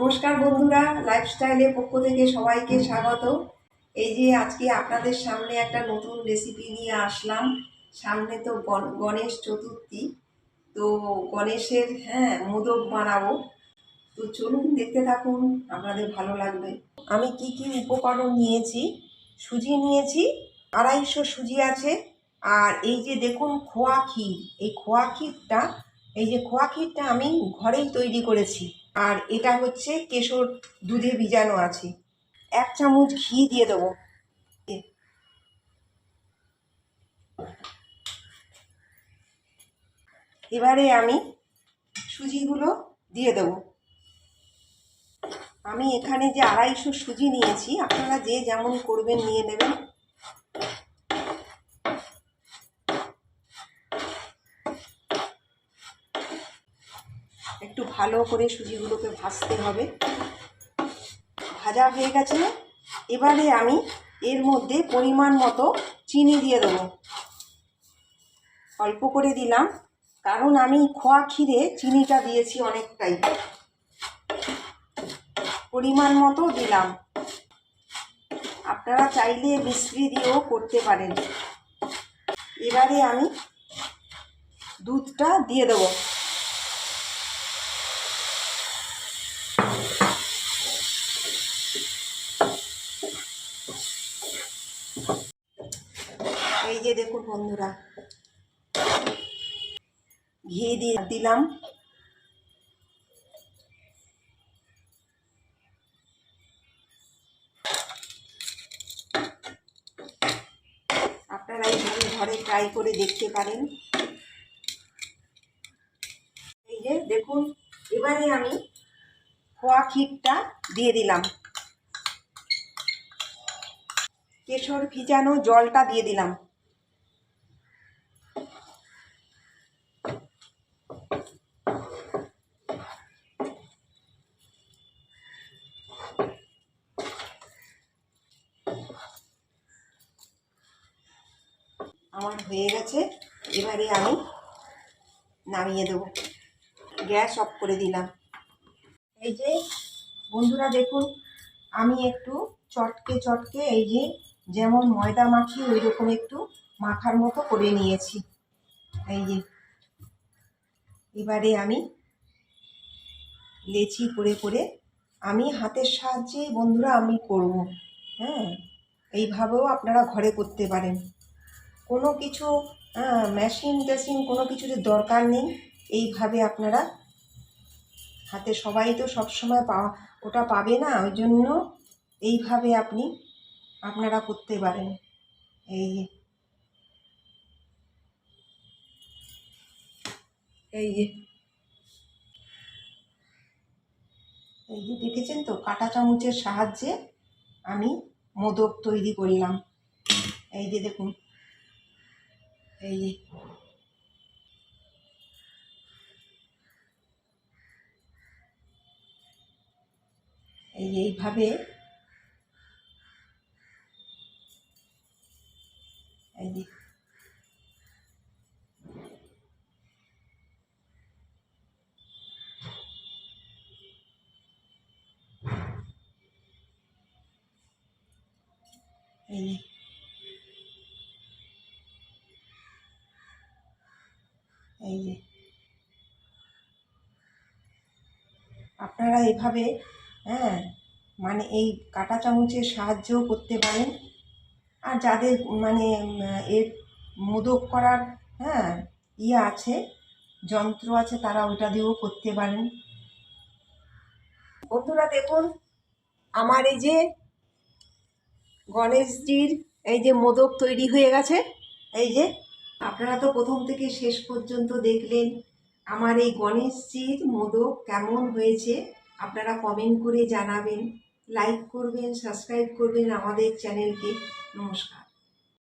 নমস্কার বন্ধুরা লাইফস্টাইলের পক্ষ থেকে সবাইকে স্বাগত। এই যে আজকে আপনাদের সামনে একটা নতুন রেসিপি নিয়ে আসলাম। সামনে তো গণ- গণেশ চতুর্থী। তো গণেশের হ্যাঁ মোদক বানাবো। তো চলুন দেখতে থাকুন, আপনাদের ভালো লাগবে। আমি কি কি উপকরণ নিয়েছি? সুজি নিয়েছি, আড়াইশো সুজি আছে। আর এই যে দেখুন, খোয়া ক্ষীর। এই খোয়া ক্ষীরটা এই যে খোয়া ক্ষীরটা আমি ঘরেই তৈরি করেছি। আর এটা হচ্ছে কেশর দুধে ভিজানো আছে। এক চামচ ঘি দিয়ে দেবো। এবারে আমি সুজিগুলো দিয়ে দেবো। আমি এখানে যে আড়াইশো সুজি নিয়েছি, আপনারা যে যেমন করবেন নিয়ে নেবেন একটু ভালো করে সুজিগুলোকে ভাজতে হবে। ভাজা হয়ে গেছে। এবারে আমি এর মধ্যে পরিমাণ মতো চিনি দিয়ে দেবো। অল্প করে দিলাম, কারণ আমি খোয়া ক্ষীরে চিনিটা দিয়েছি অনেকটাই। পরিমাণ মতো দিলাম। আপনারা চাইলে মিশ্রি দিয়েও করতে পারেন। এবারে আমি দুধটা দিয়ে দেবো। এই যে দেখুন বন্ধুরা, ঘি দিয়ে দিলাম। আপনারা এইভাবে ঘরে ট্রাই করে দেখতে পারেন। এই যে দেখুন, এবারে আমি খোয়া ক্ষীরটা দিয়ে দিলাম। কেশর ভিজানো জলটা দিয়ে দিলাম। আমার হয়ে গেছে, এবারে আমি নামিয়ে দেবো। গ্যাস অফ করে দিলাম। এই যে, বন্ধুরা দেখুন, আমি একটু চটকে চটকে এই যে যেমন ময়দা মাখি ওই রকম একটু মাখার মতো করে নিয়েছি। এই যে, এবারে আমি লেচি করে করে আমি হাতের সাহায্যে বন্ধুরা আমি করব হ্যাঁ? এইভাবেও আপনারা ঘরে করতে পারেন। কোনো কিছু মেশিন টেশিন কোনো কিছুর দরকার নেই। এইভাবে আপনারা হাতে সবাই তো সবসময় পাওয়া ওটা পাবে না। ওই জন্য এইভাবে আপনি আপনারা করতে পারেন। এই এই যে। এই যে দেখেছেন তো, কাঁটা চামচের সাহায্যে আমি মোদক তৈরি করলাম। এই যে দেখুন। এই যে। এই এইভাবে এই যে। এই এই যে। আপনারা এভাবে হ্যাঁ মানে এই কাঁটা চামচের সাহায্যও করতে পারেন। আর যাদের মানে এর মোদক করার হ্যাঁ ইয়ে আছে, যন্ত্র আছে, তারা ওইটা দিয়েও করতে পারেন। বন্ধুরা দেখুন, আমার এই যে গণেশজির এই যে মোদক তৈরি হয়ে গেছে, এই যে আপনারা তো প্রথম থেকে শেষ পর্যন্ত দেখলেন আমার এই গণেশজির মোদক কেমন হয়েছে, আপনারা কমেন্ট করে জানাবেন। লাইক করবেন সাবস্ক্রাইব করবেন আমাদের চ্যানেলকে নমস্কার।